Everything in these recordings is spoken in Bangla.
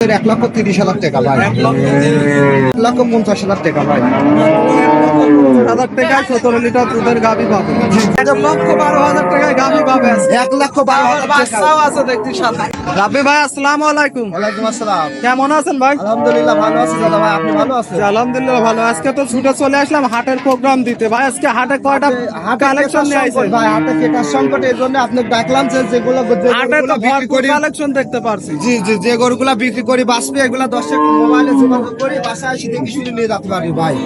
এক লক্ষ তিরিশ হাজার টাকা ভাই। এক লক্ষ পঞ্চাশ হাজার টাকা ভাই। হাজার টাকায় সতেরো লিটার দুধের গাভি পাবে। লক্ষ বারো হাজার টাকায় গাভি পাবে। এক লক্ষ বারো হাজার বাচ্চাও আছে দেখছি সাথে। রাব্বি ভাই আসসালামু আলাইকুম। ওয়ালাইকুম আসসালাম। কেমন আছেন ভাই? আলহামদুলিল্লাহ ভালো আছি দাদা ভাই। আপনি ভালো আছেন? আলহামদুলিল্লাহ ভালো। আজকে তো ছুটে চলে আসলাম হাটের প্রোগ্রাম দিতে। ভাই আজকে হাটে কয়টা কালেকশন নিয়ে ভাই কেটার সংকট এই জন্য আপনি ডাকলাম যে যেগুলো হাটে তো ভরপুর কালেকশন দেখতে পারছি। জি জি যে গরুগুলা বিক্রি করি বাঁচবে এগুলা দর্শক মোবাইলে যোগাযোগ করি বাসায় এসে দেখে শুনে নিয়ে যেতে পারি ভাই।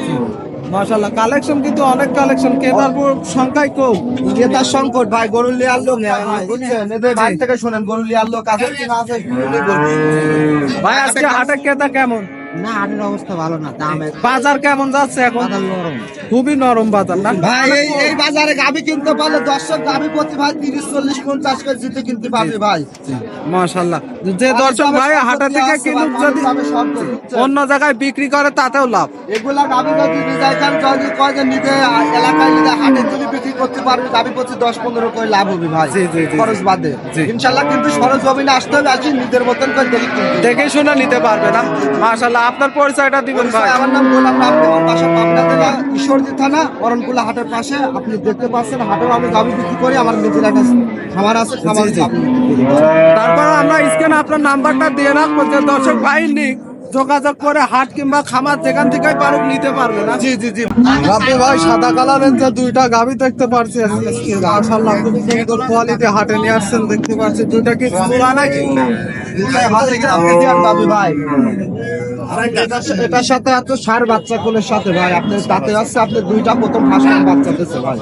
কালেকশন কিন্তু অনেক কালেকশন কেদারপুর সংখ্যায় কম। ক্রেতার সংকট ভাই গরু লিয়ার লোক ভাই, বুঝছেন? এদের বাইরে থেকে শোনেন গরু লিয়ার লোক আছে আছে ভাই আজকে হাটের ক্রেতা কেমন? না অবস্থা ভালো না দামে বাজার কেমন যাচ্ছে এখন? নরম। খুবই নরম বাজার না? ভাই এই এই বাজারে গাবি কিনতে পারলে দর্শক গাবি প্রতি ভাই তিরিশ চল্লিশ পঞ্চাশ করে জিতে কিনতে পারবে ভাই। মাশাআল্লাহ। যে দর্শক ভাই হাটা থেকে কিনুক যদি অন্য জায়গায় বিক্রি করে তাতেও লাভ। এগুলা গাবি যদি নিজের কান যদি কয় যে নিজে এলাকায় নিজে হাটে যদি বিক্রি করতে পারবে গাবি প্রতি দশ পনেরো করে লাভ হবে ভাই জি, জি। খরচ বাদে। ইনশাল্লাহ কিন্তু সরজ জমিনে আসতে হবে আসি নিজের মতন করে দেখি দেখে শুনে নিতে পারবে না। মাশাআল্লাহ আপনার পরিচয়টা দিবেন ভাই। আমার নাম গোলাম আমার বাসা পাবনা জেলা ঈশ্বরদী থানা অরণকুলা হাটের পাশে। আপনি দেখতে পাচ্ছেন হাটের আমি গাবি বিক্রি করি আমার নিজের একটা খামার আছে খামার। তারপর আমরা স্ক্রিনে আপনার নাম্বারটা দিয়ে যে দর্শক ভাই নিক যোগাযোগ করে হাট কিংবা খামার যেখান থেকে পারুক নিতে পারবে না। জি জি জি। আপনি ভাই, সাদা কালারের যে দুইটা গাভি দেখতে পারছি। মাশাআল্লাহ, খুব সুন্দর কোয়ালিটি হাটে নিয়ে আসছেন, দেখতে পাচ্ছি। দুইটা কি পুরা নাকি? এটার- সাথে আছে সার বাচ্চা কোলের সাথে, ভাই, আপনি তাতে আছে, আপনি দুইটা প্রথম ফার্স্ট বাচ্চা দিচ্ছে, ভাই।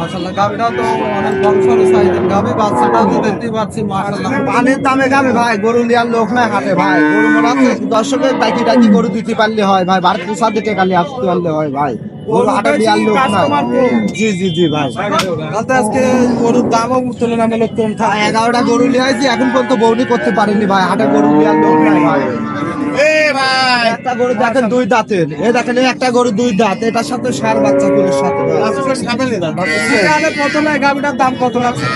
মাশাআল্লাহ গাভিটা তো অনেক বংশর সাইজের গাভি বাচ্চাটাও তো দেখতে পাচ্ছি মাশাআল্লাহ। পানির দামে গাবে ভাই গরু লিয়ার লোক নাই হাটে ভাই। গরু মনে হচ্ছে দর্শকের ডাকি ডাকি গরু দিতে পারলে হয় ভাই ভারত প্রসাদ দিতে আসতে পারলে হয় ভাই। জি জি জি ভাই। আজকে গরুর দামও তুলনামূলক কম ভাই, থাকে। এগারোটা গরু লিয়াইছি এখন পর্যন্ত বৌনি করতে পারেনি ভাই হাটে গরু লিয়ার লোক নাই ভাই। একটা গরু দেখেন দুই দাঁতের। এ দেখেন একটা গরু দুই দাঁত। এটার সাথে সার বাচ্চা গরুর সাথে তাহলে প্রথমে গাভিটার দাম কত লাগছে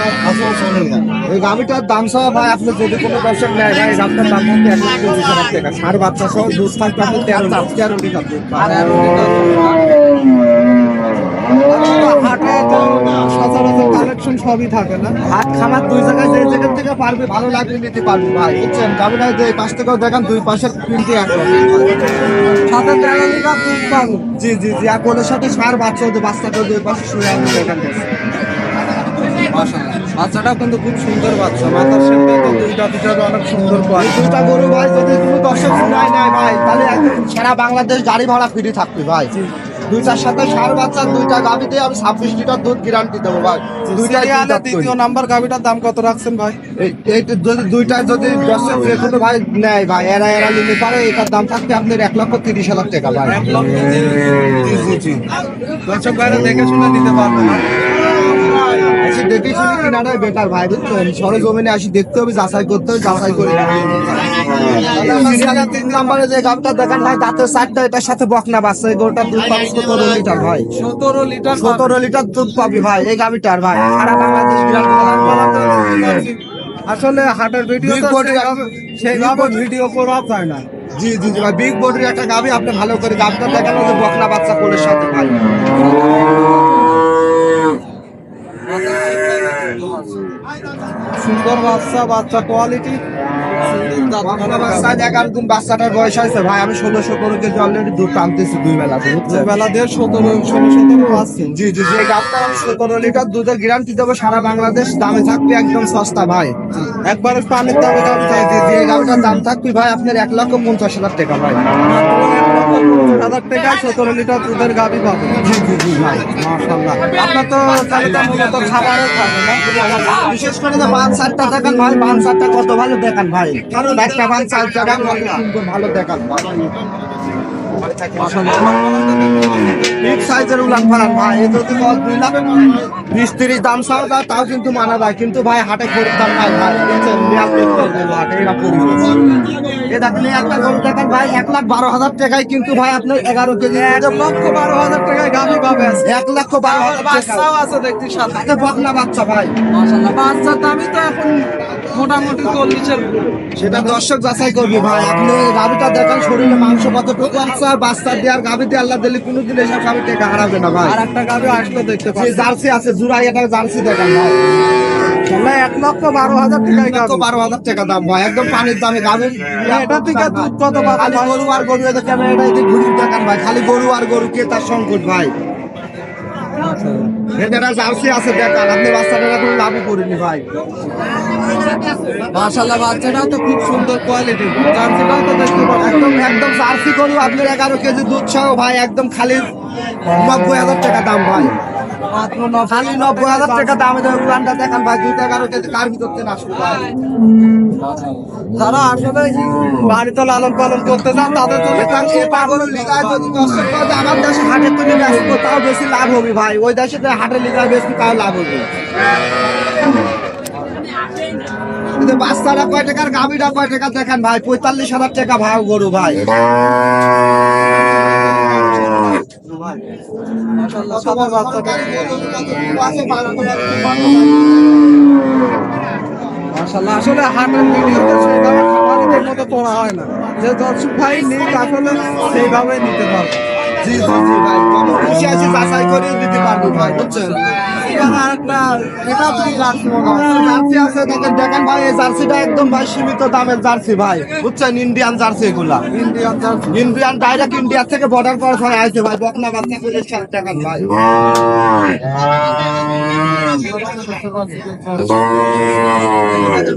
এই গাভিটার দাম সহ ভাই আপনি যদি কোনো দর্শক নেয় ভাই গাভিটার দাম হচ্ছে এক লক্ষ পঁচিশ হাজার টাকা। সার বাচ্চা সহ দুধ থাকবে আপনি তেরো তেরো লিটার দুধ পাবেন। হাটে তো সচরাচর কালেকশন সবই থাকে না। হাট খামার দুই জায়গায় যে যেখান থেকে পারবে, ভালো লাগলে নিতে পারবে ভাই, বুঝছেন? গাভিটা যে এই পাশ থেকেও দেখেন দুই পাশের তিনটে এক জি জি জি, আর কোলের সাথে সার বাচ্চা ওদের বাচ্চাটা দুই পাশে শুয়ে আমি দেখেন বাচ্চাটাও কিন্তু খুব সুন্দর বাচ্চা। মাথার সাথে দুইটা দুটার অনেক সুন্দর কোয়ালিটি। দুইটা গরু ভাই, যদি কোনো দর্শক শুনায় নেয় ভাই, তাহলে সারা বাংলাদেশ গাড়ি ভাড়া ফ্রি থাকবে ভাই। দুইটার সাথে সার বাচ্চা দুইটা গাভি দিয়ে আমি ছাব্বিশ লিটার দুধ গ্যারান্টি দেবো ভাই। দুইটাই। দ্বিতীয় নাম্বার গাভিটার দাম কত রাখছেন ভাই? এই- এইটা যদি দুইটা যদি দর্শক যে কোনো ভাই নেয় ভাই এরা এরা নিতে পারে এটার দাম থাকবে আপনার এক লক্ষ তিরিশ হাজার টাকা ভাই। দর্শক বাইরে দেখে শুনে নিতে পারবে না আসি দেখে শুনে কিনাটাই বেটার ভাই বুঝছেন আসি দেখতে হবে যাচাই করতে হবে যাচাই করে তিন নম্বরে যে গাবটা দেখেন ভাই দাঁতের চারটা এটার সাথে বকনা বাচ্চা এই গরুটা দুধ পাবে সতেরো লিটার ভাই। সতেরো লিটার সতেরো লিটার দুধ পাবি ভাই এই গাবিটার ভাই। সারা বাংলাদেশ বিরাট আসলে হাটের ভিডিও সেইভাবে ভিডিও করা যায় না। জি জি জি ভাই বিগ বডির একটা গাবি আপনি ভালো করে গাবটা দেখেন যে বকনা বাচ্চা কোলের সাথে ভাই। সুন্দর বাচ্চা বাচ্চা কোয়ালিটি বাচ্চাটার বয়স হয়েছে। ভাই আমি কেজি অলরেডি দুধ টানতেছি দুই বেলা বেলা সতেরো ষোলো সতেরো পাচ্ছেন। জি জি জি এই গাবটা আমি সতেরো লিটার দুধের গ্যারান্টি দেবো সারা বাংলাদেশ। দামে থাকবে একদম সস্তা ভাই। একবারে পানির দামে দাম গাবটার দাম থাকবে ভাই আপনার এক লক্ষ পঞ্চাশ হাজার টাকা ভাই। হাজার টাকায় সতেরো লিটার দুধের গাভি পাবে জি জি জি ভাই মাশাল্লাহ আপনার তো তো মূলত খাবারের থাকে না। বিশেষ করে যে পাঁচ সাতটা দেখান ভাই পাঁচ সাতটা কত ভালো দেখান ভাই। কারণ একটা বান সার দেখান ভালো দেখান সাইজের উলান ফালান ভাই এ যদি বল দুই লাখ বিশ তিরিশ দাম চাও তা তাও কিন্তু মানা যায়। কিন্তু ভাই হাটে গরুর দাম নাই ভাই এ দেখেন একটা গরু দেখান ভাই এক লাখ বারো হাজার টাকায় কিন্তু ভাই আপনার এগারো কেজি এক লক্ষ বারো হাজার টাকায় গাভি পাবে। এক লক্ষ বারো হাজার বাচ্চাও আছে দেখছি সাথে। বকনা বাচ্চা ভাই। বাচ্চার দামই তো এখন মোটামুটি চল্লিশের সেটা দর্শক যাচাই করবে ভাই। আপনি গাভিটা দেখেন শরীরে মাংস কতটুকু আছে বাচ্চা দিয়ে আর গাভি আল্লাহ দিলে কোনোদিন এসব গাভি টেকা হারাবে না ভাই। আর একটা গাড়ি আসলে দেখতে পাচ্ছি জার্সি আছে জুড়াই এটা জার্সি দেখেন ভাই। এক লক্ষ বারো হাজার গাড়ি বারো হাজার টাকা দাম ভাই একদম পানির দামে গাভীর এটা থেকে দুধ কত খালি গরু আর গরু এদের ক্যামেরাটা এদিকে ঘুরিয়ে দেখান ভাই। খালি গরু আর গরু কে তার সংকট ভাই? এখানে জার্সি আছে দেখান। আপনি বাচ্চাটা কোনো লাভই করিনি ভাই। মাশাল্লাহ বাচ্চাটাও তো খুব সুন্দর কোয়ালিটি জার্সিটাও তো দেখতে একদম একদম জার্সি গরু, আপনার এগারো কেজি দুধ সহ, ভাই, একদম খালি নব্বই হাজার টাকা দাম, ভাই। খালি নব্বই হাজার টাকা এগারো কেজি কার যারা বাড়িতে লালন পালন করতে চান, তাদের যদি করে আমার দেশে হাটের বেশি লাভ হবে, ভাই। ওই দেশে লিগায় বেশি তাও লাভ হবে। বাচ্চারা কয় টাকার গাভিটা কয় টাকা? দেখেন ভাই পঁয়তাল্লিশ হাজার টাকা ভাও গরু ভাই। মাশাল্লাহ আসলে হাটের ভিডিওতে সেইভাবে খামারিদের মতো করা হয় না। যে দর্শক ভাই নিক আসলে সেইভাবে নিতে পারবে। জি জি জি ভাই। খুশি আছি যাচাই করে দিতে পারব ভাই বুঝছেন? জার্সি হয়? জার্সি আছে দেখেন দেখেন ভাই এই জার্সিটা একদম ভাই সীমিত দামের জার্সি ভাই। বুঝছেন? ইন্ডিয়ান জার্সি এগুলা। Indian jersey. Indian direct India থেকে বর্ডার করা আছে ভাই বকনা বাচ্চা করে ষাট টাকা ভাই।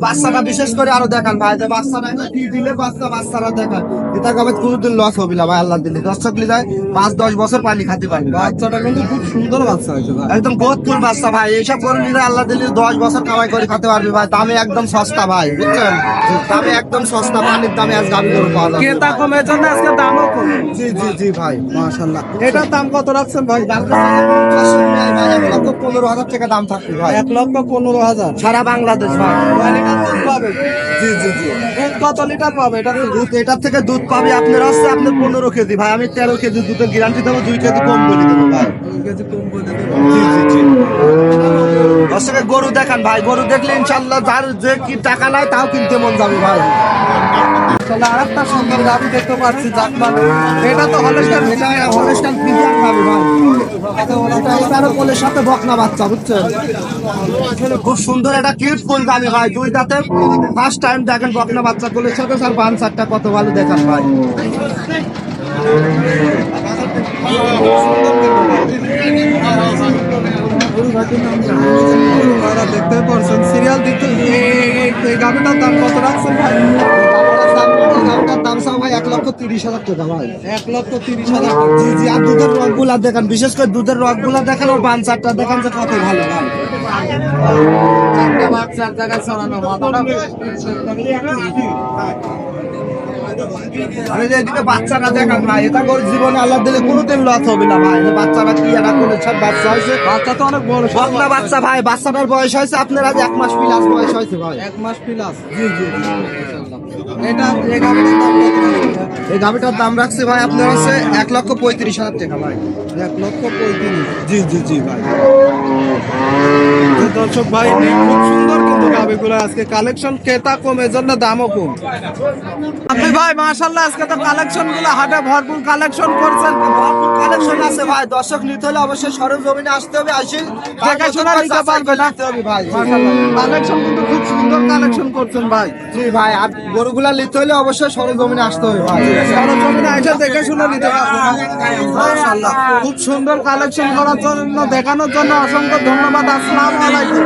বাচ্চাটা বিশেষ করে আরও দেখান ভাই বাচ্চাটা কি দিলে বাচ্চা বাচ্চারা দেখান এটা কবে কোনোদিন লস হবে না ভাই আল্লাহ দিলে। দর্শক যায় পাঁচ দশ বছর পানি খাতে পারবে। বাচ্চাটা কিন্তু খুব সুন্দর বাচ্চা হয়েছে একদম গোদপুর বাচ্চা ভাই এইসব করে নিলে আল্লাহ দিলে দশ বছর কামাই করে খেতে পারবে ভাই। দামে একদম সস্তা ভাই বুঝছেন? দামে একদম সস্তা পানির দামে আজ গাড়ি করে পাওয়া যাবে ক্রেতা কমের জন্য আজকে দামও কম। জি জি জি ভাই মাশাল্লাহ এটার দাম কত রাখছেন ভাই? পনেরো হাজার টাকা দাম থাকবে ভাই। এক লক্ষ পনেরো হাজার। সারা বাংলাদেশ ভাই। দুধ পাবে? জি জি জি। কত লিটার পাবে? এটা দুধ এটার থেকে দুধ পাবে আপনার হচ্ছে আপনার পনেরো কেজি ভাই। আমি তেরো কেজি দুধের গ্যারান্টি দেবো দুই কেজি কম বলে দেবো ভাই। দুই কেজি কম করে দেবে। জি জি জি। দর্শকের গরু দেখান ভাই, গরু দেখলে ইনশাল্লাহ যার যে কি টাকা নাই তাও কিনতে মন যাবে ভাই। তাহলে আরেকটা সুন্দর দেখতে পাচ্ছি এটা তো ভাই। কোলের সাথে বকনা বাচ্চা, বুঝছেন? খুব সুন্দর একটা ভাই ফার্স্ট টাইম দেখেন বকনা বাচ্চা কোলের সাথে পান কত ভালো দেখান ভাই। দেখতে পারছেন সিরিয়াল দিতে এই গাভিটার দাম কত রাখছেন ভাই? দাম চাও ভাই এক লক্ষ তিরিশ হাজার টাকা। ভাই এক লক্ষ তিরিশ হাজার জি জি আর দুধের দেখান বিশেষ করে দুধের রগগুলা দেখান ওর বান চারটা দেখান যে কত ভালো ভাই। চারটে ভাগ চার জায়গায় ছড়ানো মাথাটা আমি যে এদিকে বাচ্চারা দেখান ভাই এটা করে জীবনে আল্লাহ দিলে কোনোদিন লস হবে না ভাই। বাচ্চারা কি এটা করে সব বাচ্চা হয়েছে? বাচ্চা তো অনেক বড় সব বাচ্চা। ভাই বাচ্চাটার বয়স হয়েছে আপনার আজ এক মাস প্লাস বয়স হয়েছে ভাই। এক মাস প্লাস জি জি। এই গাভিটার দাম রাখছে ভাই আপনার হচ্ছে এক লক্ষ পঁয়ত্রিশ হাজার টাকা ভাই। এক লক্ষ পঁয়ত্রিশ। জি জি জি ভাই। দর্শক ভাই খুব সুন্দর কিন্তু গাবিগুলো আজকে কালেকশন ক্রেতা কম এর জন্য দামও কম। আপনি ভাই মাশাল্লাহ আজকে তো কালেকশনগুলো হাটে ভরপুর কালেকশন করছেন। কালেকশন আছে ভাই। দর্শক নিতে হলে অবশ্যই সরল জমিনে আসতে হবে আসি দেখাশোনা নিতে পারবে না। ভাই। কালেকশন কিন্তু খুব সুন্দর কালেকশন করছেন ভাই। জি ভাই আর গরুগুলা নিতে হলে অবশ্যই সরল জমিনে আসতে হবে। সরজমিনে এসে দেখে শুনে নিতে পারবেন খুব সুন্দর কালেকশন করার জন্য, দেখানোর জন্য অসংখ্য ধন্যবাদ আসসালামু আলাইকুম।